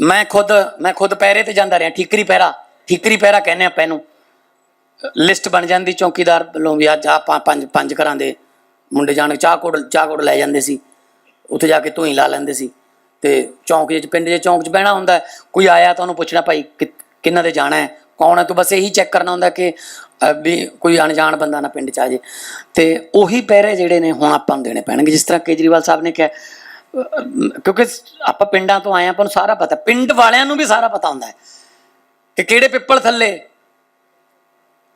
ਮੈਂ ਖੁਦ ਮੈਂ ਖੁਦ ਪੈਰੇ ਤੇ ਜਾਂਦਾ ਰਿਹਾ, ਠੀਕਰੀ ਪੈਰਾ ਠੀਕਰੀ ਪੈਰਾ ਕਹਿੰਦੇ ਆਪਾਂ ਇਹਨੂੰ। ਲਿਸਟ ਬਣ ਜਾਂਦੀ ਚੌਕੀਦਾਰ ਵੱਲੋਂ ਵੀ ਅੱਜ ਆਪਾਂ ਪੰਜ ਪੰਜ ਘਰਾਂ ਦੇ ਮੁੰਡੇ ਜਾਣ ਚਾਹ ਕੋੜ ਚਾਹ ਕੋੜ ਲੈ ਜਾਂਦੇ ਸੀ। ਉੱਥੇ ਜਾ ਕੇ ਧੂਈ ਲਾ ਲੈਂਦੇ ਸੀ। ਤੇ ਚੌਂਕ ਵਿੱਚ, ਪਿੰਡ ਦੇ ਚੌਂਕ 'ਚ ਬਹਿਣਾ ਹੁੰਦਾ, ਕੋਈ ਆਇਆ ਤਾਂ ਉਹਨੂੰ ਪੁੱਛਣਾ ਭਾਈ, ਕਿ- ਕਿਹਨਾਂ ਦੇ ਜਾਣਾ ਹੈ, ਕੌਣ ਹੈ? ਤੂੰ ਬਸ ਇਹੀ ਚੈੱਕ ਕਰਨਾ ਹੁੰਦਾ ਕਿ ਵੀ ਕੋਈ ਅਣਜਾਣ ਬੰਦਾ ਨਾ ਪਿੰਡ 'ਚ ਆ ਜੇ। ਤੇ ਉਹੀ ਪਹਿਰੇ ਜਿਹੜੇ ਨੇ ਹੁਣ ਆਪਾਂ ਨੂੰ ਦੇਣੇ ਪੈਣਗੇ। ਜਿਸ ਤਰ੍ਹਾਂ ਕੇਜਰੀਵਾਲ ਸਾਹਿਬ ਨੇ ਕਿਹਾ ਕਿਉਂਕਿ ਆਪਾਂ ਪਿੰਡਾਂ ਤੋਂ ਆਏ ਹਾਂ, ਆਪਾਂ ਨੂੰ ਸਾਰਾ ਪਤਾ ਪਿੰਡ ਵਾਲਿਆਂ ਨੂੰ ਵੀ ਸਾਰਾ ਪਤਾ ਹੁੰਦਾ ਹੈ ਕਿ ਕਿਹੜੇ ਪਿੱਪਲ ਥੱਲੇ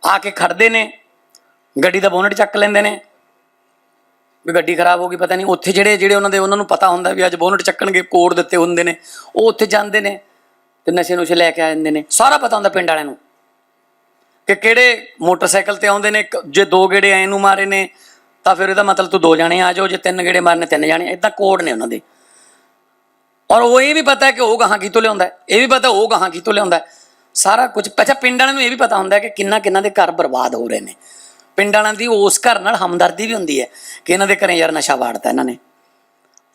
ਆ ਕੇ ਖੜਦੇ ਨੇ ਗੱਡੀ ਦਾ ਬੋਨਟ ਚੱਕ ਲੈਂਦੇ ਨੇ। ਵੀ ਗੱਡੀ ਖਰਾਬ ਹੋ ਗਈ ਪਤਾ ਨਹੀਂ ਉੱਥੇ ਜਿਹੜੇ ਜਿਹੜੇ ਉਹਨਾਂ ਦੇ ਉਹਨਾਂ ਨੂੰ ਪਤਾ ਹੁੰਦਾ ਵੀ ਅੱਜ ਬੋਨਟ ਚੱਕਣਗੇ ਕੋਡ ਦਿੱਤੇ ਹੁੰਦੇ ਨੇ ਉਹ ਉੱਥੇ ਜਾਂਦੇ ਨੇ ਤੇ ਨਸ਼ੇ ਨੁਸ਼ੇ ਲੈ ਕੇ ਆ ਜਾਂਦੇ ਨੇ। ਸਾਰਾ ਪਤਾ ਹੁੰਦਾ ਪਿੰਡ ਵਾਲਿਆਂ ਨੂੰ ਕਿ ਕਿਹੜੇ ਮੋਟਰਸਾਈਕਲ ਤੇ ਆਉਂਦੇ ਨੇ ਜੇ ਦੋ ਗੇੜੇ ਐ ਨੂੰ ਮਾਰੇ ਨੇ ਤਾਂ ਫਿਰ ਇਹਦਾ ਮਤਲਬ ਤੂੰ ਦੋ ਜਾਣੇ ਆ ਜਾਓ, ਜੇ ਤਿੰਨ ਗੇੜੇ ਮਾਰਨੇ, ਤਿੰਨ ਜਾਣੇ ਇਦਾਂ ਕੋਡ ਨੇ ਉਹਨਾਂ ਦੇ। ਔਰ ਉਹ ਇਹ ਵੀ ਪਤਾ ਹੈ ਕਿ ਉਹ ਗਾਹਾਂ ਕਿਤੋਂ ਲਿਆਉਂਦਾ ਇਹ ਵੀ ਪਤਾ ਉਹ ਗਾਹਾਂ ਕਿਤੋਂ ਲਿਆਉਂਦਾ ਸਾਰਾ ਕੁਝ ਅੱਛਾ, ਪਿੰਡ ਵਾਲਿਆਂ ਨੂੰ ਇਹ ਵੀ ਪਤਾ ਹੁੰਦਾ ਕਿ ਕਿੰਨਾ ਕਿੰਨਾ ਦੇ ਘਰ ਬਰਬਾਦ ਹੋ ਰਹੇ ਨੇ। ਪਿੰਡ ਵਾਲਿਆਂ ਦੀ ਉਸ ਘਰ ਨਾਲ ਹਮਦਰਦੀ ਵੀ ਹੁੰਦੀ ਹੈ ਕਿ ਇਹਨਾਂ ਦੇ ਘਰੇ ਯਾਰ ਨਸ਼ਾ ਵਾੜਤਾ ਇਹਨਾਂ ਨੇ।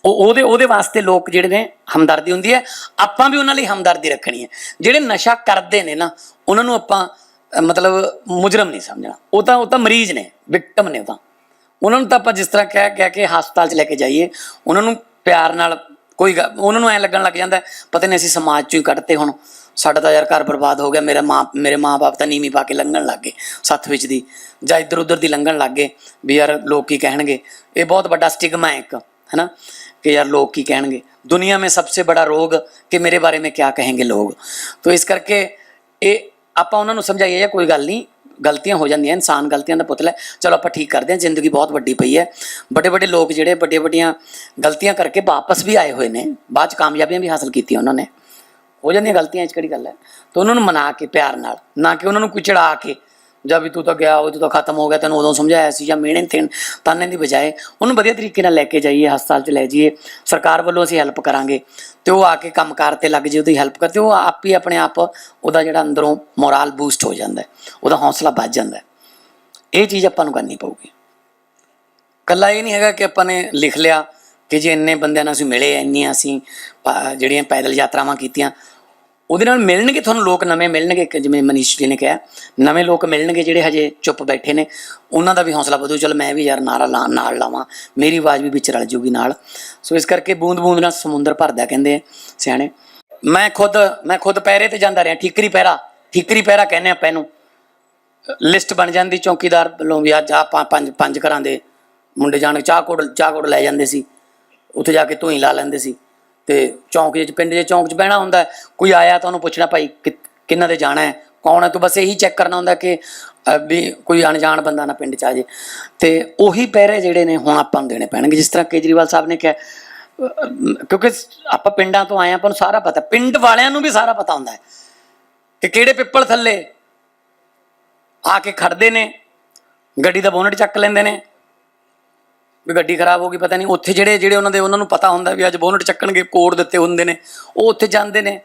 ਉਹ ਉਹਦੇ ਉਹਦੇ ਵਾਸਤੇ ਲੋਕ ਜਿਹੜੇ ਨੇ, ਹਮਦਰਦੀ ਹੁੰਦੀ ਹੈ। ਆਪਾਂ ਵੀ ਉਹਨਾਂ ਲਈ ਹਮਦਰਦੀ ਰੱਖਣੀ ਹੈ। ਜਿਹੜੇ ਨਸ਼ਾ ਕਰਦੇ ਨੇ ਨਾ, ਉਹਨਾਂ ਨੂੰ ਆਪਾਂ ਮਤਲਬ ਮੁਜਰਮ ਨਹੀਂ ਸਮਝਣਾ। ਉਹ ਤਾਂ ਉਹ ਤਾਂ ਮਰੀਜ਼ ਨੇ, ਵਿਕਟਮ ਨੇ ਉਹ ਤਾਂ। ਉਹਨਾਂ ਨੂੰ ਤਾਂ ਆਪਾਂ ਜਿਸ ਤਰ੍ਹਾਂ ਕਹਿ ਕਹਿ ਕੇ ਹਸਪਤਾਲ 'ਚ ਲੈ ਕੇ ਜਾਈਏ ਉਹਨਾਂ ਨੂੰ ਪਿਆਰ ਨਾਲ ਕੋਈ ਗੱਲ- ਉਹਨਾਂ ਨੂੰ ਐ ਲੱਗਣ ਲੱਗ ਜਾਂਦਾ ਹੈ, ਪਤਾ ਨਹੀਂ ਅਸੀਂ ਸਮਾਜ 'ਚੋਂ ਹੀ ਕੱਢਤੇ ਹੁਣ ਸਾਡਾ ਤਾਂ ਯਾਰ ਘਰ ਬਰਬਾਦ ਹੋ ਗਿਆ ਮੇਰਾ ਮਾਂ ਮੇਰੇ ਮਾਂ-ਬਾਪ ਤਾਂ ਨੀਵੀਂ ਪਾ ਕੇ ਲੰਘਣ ਲੱਗ ਗਏ ਸੱਥ ਵਿੱਚ ਦੀ ਜਾਂ ਇੱਧਰ ਉੱਧਰ ਦੀ ਲੰਘਣ ਲੱਗ ਗਏ ਵੀ ਯਾਰ ਲੋਕ ਕੀ ਕਹਿਣਗੇ ਇਹ ਬਹੁਤ ਵੱਡਾ ਸਟਿਗਮਾ ਹੈ ਇੱਕ ਹੈਨਾ कि यार लोग की कहेंगे दुनिया में सबसे बड़ा रोग कि मेरे बारे में क्या कहेंगे लोग तो ਇਸ ਕਰਕੇ ਇਹ ਆਪਾਂ ਉਹਨਾਂ ਨੂੰ ਸਮਝਾਈਏ ਜਾਂ ਕੋਈ ਗੱਲ ਨਹੀਂ ਗਲਤੀਆਂ ਹੋ ਜਾਂਦੀਆਂ, ਇਨਸਾਨ ਗਲਤੀਆਂ ਦਾ ਪੁਤਲਾ ਚਲੋ ਆਪਾਂ ਠੀਕ ਕਰਦੇ ਹਾਂ, ਜ਼ਿੰਦਗੀ ਬਹੁਤ ਵੱਡੀ ਪਈ ਹੈ। ਵੱਡੇ ਵੱਡੇ ਲੋਕ ਜਿਹੜੇ ਵੱਡੇ ਵੱਡੀਆਂ ਗਲਤੀਆਂ ਕਰਕੇ ਵਾਪਸ ਵੀ ਆਏ ਹੋਏ ਨੇ, ਬਾਅਦ ਚ ਕਾਮਯਾਬੀਆਂ ਵੀ ਹਾਸਲ ਕੀਤੀਆਂ ਉਹਨਾਂ ਨੇ। ਹੋ ਜਾਂਦੀਆਂ ਗਲਤੀਆਂ ਚ ਕਿਹੜੀ ਗੱਲ ਹੈ? ਤਾਂ ਉਹਨਾਂ ਨੂੰ ਮਨਾ ਕੇ, ਪਿਆਰ ਨਾਲ, ਨਾ ਕਿ ਉਹਨਾਂ ਨੂੰ ਕੋਈ ਚੜਾ ਕੇ। ਜਾਂ ਵੀ ਤੂੰ ਤਾਂ ਗਿਆ ਉਹ ਤੂੰ ਤਾਂ ਖਤਮ ਹੋ ਗਿਆ, ਤੈਨੂੰ ਉਦੋਂ ਸਮਝਾਇਆ ਸੀ ਜਾਂ ਮਿਹਣੇ ਤੇ ਤਾਨੇ ਦੀ ਬਜਾਏ ਉਹਨੂੰ ਵਧੀਆ ਤਰੀਕੇ ਨਾਲ ਲੈ ਕੇ ਜਾਈਏ ਹਸਪਤਾਲ 'ਚ ਲੈ ਜਾਈਏ। ਸਰਕਾਰ ਵੱਲੋਂ ਅਸੀਂ ਹੈਲਪ ਕਰਾਂਗੇ। ਤੇ ਉਹ ਆ ਕੇ ਕੰਮਕਾਰ ਤੇ ਲੱਗ ਜੇ, ਉਹਦੀ ਹੈਲਪ ਕਰਦੇ ਉਹ ਆਪ ਹੀ ਆਪਣੇ ਆਪ ਉਹਦਾ ਜਿਹੜਾ ਅੰਦਰੋਂ ਮੋਰਲ ਬੂਸਟ ਹੋ ਜਾਂਦਾ ਉਹਦਾ ਹੌਸਲਾ ਵੱਧ ਜਾਂਦਾ ਇਹ ਚੀਜ਼ ਆਪਾਂ ਨੂੰ ਕਰਨੀ ਪਊਗੀ। ਕੱਲਾ ਇਹ ਨਹੀਂ ਹੈਗਾ ਕਿ ਆਪਾਂ ਨੇ ਲਿਖ ਲਿਆ ਕਿ ਜੇ ਇੰਨੇ ਬੰਦਿਆਂ ਨਾਲ ਅਸੀਂ ਮਿਲੇ, ਇੰਨੀਆਂ ਅਸੀਂ ਜਿਹੜੀਆਂ ਪੈਦਲ ਯਾਤਰਾਵਾਂ ਕੀਤੀਆਂ ਉਹਦੇ ਨਾਲ ਮਿਲਣਗੇ, ਤੁਹਾਨੂੰ ਲੋਕ ਨਵੇਂ ਮਿਲਣਗੇ ਕਿ ਜਿਵੇਂ ਮਨੀਸ਼ ਜੀ ਨੇ ਕਿਹਾ, ਨਵੇਂ ਲੋਕ ਮਿਲਣਗੇ ਜਿਹੜੇ ਹਜੇ ਚੁੱਪ ਬੈਠੇ ਨੇ, ਉਹਨਾਂ ਦਾ ਵੀ ਹੌਸਲਾ ਵਧੂ, ਚਲ ਮੈਂ ਵੀ ਯਾਰ ਨਾਰਾ ਲਾ, ਨਾਲ ਲਾਵਾਂ, ਮੇਰੀ ਆਵਾਜ਼ ਵੀ ਵਿੱਚ ਰਲ ਜੂਗੀ ਨਾਲ। ਸੋ ਇਸ ਕਰਕੇ ਬੂੰਦ ਬੂੰਦ ਨਾਲ ਸਮੁੰਦਰ ਭਰਦਾ, ਕਹਿੰਦੇ ਆ ਸਿਆਣੇ। ਮੈਂ ਖੁਦ ਮੈਂ ਖੁਦ ਪੈਰੇ ਤੇ ਜਾਂਦਾ ਰਿਹਾ, ਠੀਕਰੀ ਪੈਰਾ ਠੀਕਰੀ ਪੈਰਾ ਕਹਿੰਦੇ ਆਪਾਂ ਇਹਨੂੰ। ਲਿਸਟ ਬਣ ਜਾਂਦੀ, ਚੌਕੀਦਾਰ ਵੱਲੋਂ ਵੀ ਅੱਜ ਆਪਾਂ ਪੰਜ ਪੰਜ ਘਰਾਂ ਦੇ ਮੁੰਡੇ ਜਾਣ, ਚਾਹ ਕੋੜ ਚਾਹ ਕੋੜ ਲੈ ਜਾਂਦੇ ਸੀ, ਉੱਥੇ ਜਾ ਕੇ ਧੂਈ ਲਾ ਲੈਂਦੇ ਸੀ। ਤੇ ਚੌਂਕ ਵਿੱਚ ਪਿੰਡ ਦੇ ਚੌਂਕ 'ਚ ਬਹਿਣਾ ਹੁੰਦਾ ਕੋਈ ਆਇਆ ਤਾਂ ਉਹਨੂੰ ਪੁੱਛਣਾ ਭਾਈ ਕਿ- ਕਿਹਨਾਂ ਦੇ ਜਾਣਾ ਹੈ? ਕੌਣ ਹੈ? ਤੂੰ ਬਸ ਇਹੀ ਚੈੱਕ ਕਰਨਾ ਹੁੰਦਾ ਕਿ ਵੀ ਕੋਈ ਅਣਜਾਣ ਬੰਦਾ ਨਾ ਪਿੰਡ 'ਚ ਆ ਜੇ। ਤੇ ਉਹੀ ਪਹਿਰੇ ਜਿਹੜੇ ਨੇ ਹੁਣ ਆਪਾਂ ਨੂੰ ਦੇਣੇ ਪੈਣਗੇ। ਜਿਸ ਤਰ੍ਹਾਂ ਕੇਜਰੀਵਾਲ ਸਾਹਿਬ ਨੇ ਕਿਹਾ ਕਿਉਂਕਿ ਆਪਾਂ ਪਿੰਡਾਂ ਤੋਂ ਆਏ ਹਾਂ, ਆਪਾਂ ਨੂੰ ਸਾਰਾ ਪਤਾ ਪਿੰਡ ਵਾਲਿਆਂ ਨੂੰ ਵੀ ਸਾਰਾ ਪਤਾ ਹੁੰਦਾ ਹੈ ਕਿ ਕਿਹੜੇ ਪਿੱਪਲ ਥੱਲੇ ਆ ਕੇ ਖੜਦੇ ਨੇ ਗੱਡੀ ਦਾ ਬੋਨਟ ਚੱਕ ਲੈਂਦੇ ਨੇ। ਵੀ ਗੱਡੀ ਖਰਾਬ ਹੋ ਗਈ, ਪਤਾ ਨਹੀਂ ਉੱਥੇ ਜਿਹੜੇ ਜਿਹੜੇ ਉਹਨਾਂ ਦੇ, ਉਹਨਾਂ ਨੂੰ ਪਤਾ ਹੁੰਦਾ ਵੀ ਅੱਜ ਬੋਨਟ ਚੱਕਣਗੇ, ਕੋਡ ਦਿੱਤੇ ਹੁੰਦੇ ਨੇ, ਉਹ ਉੱਥੇ ਜਾਂਦੇ ਨੇ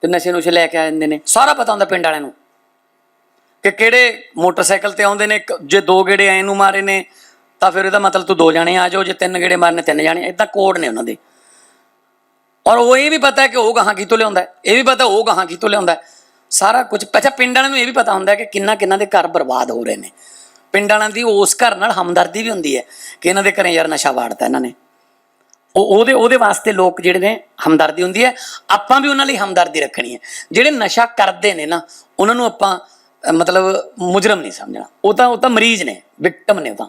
ਤੇ ਨਸ਼ੇ ਨੁਸ਼ੇ ਲੈ ਕੇ ਆ ਜਾਂਦੇ ਨੇ। ਸਾਰਾ ਪਤਾ ਹੁੰਦਾ ਪਿੰਡ ਵਾਲਿਆਂ ਨੂੰ ਕਿ ਕਿਹੜੇ ਮੋਟਰਸਾਈਕਲ ਤੇ ਆਉਂਦੇ ਨੇ ਕ- ਜੇ ਦੋ ਗੇੜੇ ਐ ਨੂੰ ਮਾਰੇ ਨੇ, ਤਾਂ ਫਿਰ ਇਹਦਾ ਮਤਲਬ ਤੂੰ ਦੋ ਜਾਣੇ ਆ ਜਾਓ, ਜੇ ਤਿੰਨ ਗੇੜੇ ਮਾਰਨੇ, ਤਿੰਨ ਜਾਣੇ ਇਦਾਂ ਕੋਡ ਨੇ ਉਹਨਾਂ ਦੇ। ਔਰ ਉਹ ਇਹ ਵੀ ਪਤਾ ਹੈ ਕਿ ਉਹ ਗਾਹਾਂ ਕਿਤੋਂ ਲਿਆਉਂਦਾ ਇਹ ਵੀ ਪਤਾ ਉਹ ਗਾਹਾਂ ਕਿਤੋਂ ਲਿਆਉਂਦਾ ਸਾਰਾ ਕੁਝ, ਅੱਛਾ, ਪਿੰਡ ਵਾਲਿਆਂ ਨੂੰ ਇਹ ਵੀ ਪਤਾ ਹੁੰਦਾ ਕਿ ਕਿੰਨਾ ਕਿੰਨਾ ਦੇ ਘਰ ਬਰਬਾਦ ਹੋ ਰਹੇ ਨੇ। ਪਿੰਡ ਵਾਲਿਆਂ ਦੀ ਉਸ ਘਰ ਨਾਲ ਹਮਦਰਦੀ ਵੀ ਹੁੰਦੀ ਹੈ ਕਿ ਇਹਨਾਂ ਦੇ ਘਰੇ ਯਾਰ ਨਸ਼ਾ ਵਾੜਤਾ ਇਹਨਾਂ ਨੇ। ਉਹ ਉਹਦੇ ਉਹਦੇ ਵਾਸਤੇ ਲੋਕ ਜਿਹੜੇ ਨੇ ਹਮਦਰਦੀ ਹੁੰਦੀ ਹੈ। ਆਪਾਂ ਵੀ ਉਹਨਾਂ ਲਈ ਹਮਦਰਦੀ ਰੱਖਣੀ ਹੈ। ਜਿਹੜੇ ਨਸ਼ਾ ਕਰਦੇ ਨੇ ਨਾ, ਉਹਨਾਂ ਨੂੰ ਆਪਾਂ ਮਤਲਬ ਮੁਜਰਮ ਨਹੀਂ ਸਮਝਣਾ। ਉਹ ਤਾਂ ਉਹ ਤਾਂ ਮਰੀਜ਼ ਨੇ ਵਿਕਟਮ ਨੇ ਉਹ ਤਾਂ।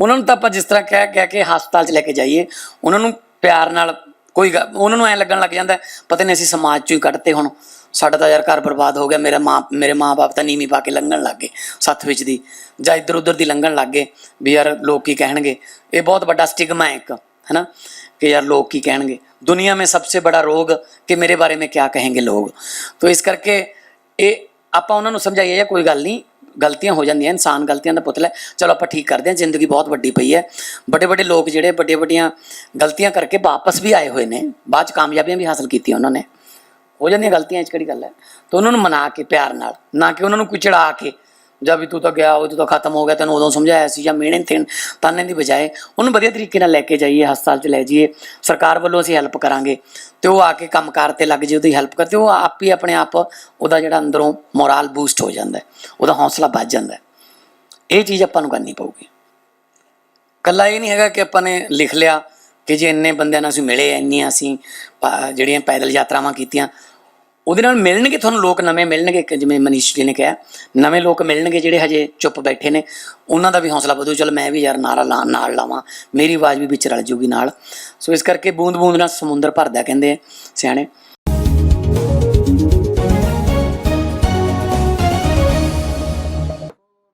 ਉਹਨਾਂ ਨੂੰ ਤਾਂ ਆਪਾਂ ਜਿਸ ਤਰ੍ਹਾਂ ਕਹਿ ਕਹਿ ਕੇ ਹਸਪਤਾਲ 'ਚ ਲੈ ਕੇ ਜਾਈਏ, ਉਹਨਾਂ ਨੂੰ ਪਿਆਰ ਨਾਲ ਕੋਈ ਗੱਲ- ਉਹਨਾਂ ਨੂੰ ਐ ਲੱਗਣ ਲੱਗ ਜਾਂਦਾ, ਪਤਾ ਨਹੀਂ ਅਸੀਂ ਸਮਾਜ 'ਚੋਂ ਹੀ ਕੱਢਤੇ ਹੁਣ। ਸਾਡਾ ਤਾਂ ਯਾਰ ਘਰ ਬਰਬਾਦ ਹੋ ਗਿਆ ਮੇਰਾ ਮਾਂ ਮੇਰੇ ਮਾਂ-ਬਾਪ ਤਾਂ ਨੀਵੀਂ ਪਾ ਕੇ ਲੰਘਣ ਲੱਗ ਗਏ ਸੱਥ ਵਿੱਚ ਦੀ ਜਾਂ ਇੱਧਰ ਉੱਧਰ ਦੀ ਲੰਘਣ ਲੱਗ ਗਏ ਵੀ ਯਾਰ ਲੋਕ ਕੀ ਕਹਿਣਗੇ ਇਹ ਬਹੁਤ ਵੱਡਾ ਸਟਿਗਮਾ ਹੈ ਇੱਕ ਹੈਨਾ कि यार लोग की कहेंगे दुनिया में सबसे बड़ा रोग कि मेरे बारे में क्या कहेंगे लोग तो ਇਸ ਕਰਕੇ ਇਹ ਆਪਾਂ ਉਹਨਾਂ ਨੂੰ ਸਮਝਾਈਏ ਜਾਂ ਕੋਈ ਗੱਲ ਨਹੀਂ ਗਲਤੀਆਂ ਹੋ ਜਾਂਦੀਆਂ ਇਨਸਾਨ ਗਲਤੀਆਂ ਦਾ ਪੁਤਲਾ ਹੈ ਚਲੋ ਆਪਾਂ ਠੀਕ ਕਰਦੇ ਹਾਂ ਜ਼ਿੰਦਗੀ ਬਹੁਤ ਵੱਡੀ ਪਈ ਹੈ ਵੱਡੇ ਵੱਡੇ ਲੋਕ ਜਿਹੜੇ ਵੱਡੇ ਵੱਡੀਆਂ ਗਲਤੀਆਂ ਕਰਕੇ ਵਾਪਸ ਵੀ ਆਏ ਹੋਏ ਨੇ ਬਾਅਦ ਚ ਕਾਮਯਾਬੀਆਂ ਵੀ ਹਾਸਲ ਕੀਤੀਆਂ ਉਹਨਾਂ ਨੇ ਹੋ ਜਾਂਦੀਆਂ ਗਲਤੀਆਂ ਚ ਕਿਹੜੀ ਗੱਲ ਹੈ? ਤਾਂ ਉਹਨਾਂ ਨੂੰ ਮਨਾ ਕੇ, ਪਿਆਰ ਨਾਲ, ਨਾ ਕਿ ਉਹਨਾਂ ਨੂੰ ਕੋਈ ਚੜਾ ਕੇ, ਜਾਂ ਵੀ ਤੂੰ ਤਾਂ ਗਿਆ, ਉਹ ਤਾਂ ਖਤਮ ਹੋ ਗਿਆ, ਤੈਨੂੰ ਉਦੋਂ ਸਮਝਾਇਆ ਸੀ, ਜਾਂ ਮਿਹਣੇ ਤੇ ਤਾਨੇ ਦੀ ਬਜਾਏ, ਉਹਨੂੰ ਵਧੀਆ ਤਰੀਕੇ ਨਾਲ ਲੈ ਕੇ ਜਾਈਏ, ਹਸਪਤਾਲ 'ਚ ਲੈ ਜਾਈਏ, ਸਰਕਾਰ ਵੱਲੋਂ ਅਸੀਂ ਹੈਲਪ ਕਰਾਂਗੇ, ਤੇ ਉਹ ਆ ਕੇ ਕੰਮਕਾਰ ਤੇ ਲੱਗ ਜੇ ਉਹਦੀ ਹੈਲਪ ਕਰਦੇ ਉਹ ਆਪ ਹੀ ਆਪਣੇ ਆਪ ਉਹਦਾ ਜਿਹੜਾ ਅੰਦਰੋਂ ਮੋਰਲ ਬੂਸਟ ਹੋ ਜਾਂਦਾ ਉਹਦਾ ਹੌਸਲਾ ਵੱਧ ਜਾਂਦਾ ਇਹ ਚੀਜ਼ ਆਪਾਂ ਨੂੰ ਕਰਨੀ ਪਊਗੀ। ਕੱਲਾ ਇਹ ਨਹੀਂ ਹੈਗਾ ਕਿ ਆਪਾਂ ਨੇ ਲਿਖ ਲਿਆ ਕਿ ਜੇ ਇੰਨੇ ਬੰਦਿਆਂ ਨਾਲ ਅਸੀਂ ਮਿਲੇ, ਇੰਨੀਆਂ ਅਸੀਂ ਜਿਹੜੀਆਂ ਪੈਦਲ ਯਾਤਰਾਵਾਂ ਕੀਤੀਆਂ, ਉਹਦੇ ਨਾਲ ਮਿਲਣਗੇ ਤੁਹਾਨੂੰ ਲੋਕ, ਨਵੇਂ ਮਿਲਣਗੇ ਕਿ ਜਿਵੇਂ ਮਨੀਸ਼ ਜੀ ਨੇ ਕਿਹਾ, ਨਵੇਂ ਲੋਕ ਮਿਲਣਗੇ ਜਿਹੜੇ ਹਜੇ ਚੁੱਪ ਬੈਠੇ ਨੇ, ਉਹਨਾਂ ਦਾ ਵੀ ਹੌਸਲਾ ਵਧੂ, ਚਲ ਮੈਂ ਵੀ ਯਾਰ ਨਾਰਾ ਲਾ, ਨਾਲ ਲਾਵਾਂ, ਮੇਰੀ ਆਵਾਜ਼ ਵੀ ਵਿੱਚ ਰਲ ਜੂਗੀ ਨਾਲ। ਸੋ ਇਸ ਕਰਕੇ ਬੂੰਦ ਬੂੰਦ ਨਾਲ ਸਮੁੰਦਰ ਭਰਦਾ ਕਹਿੰਦੇ ਆ ਸਿਆਣੇ।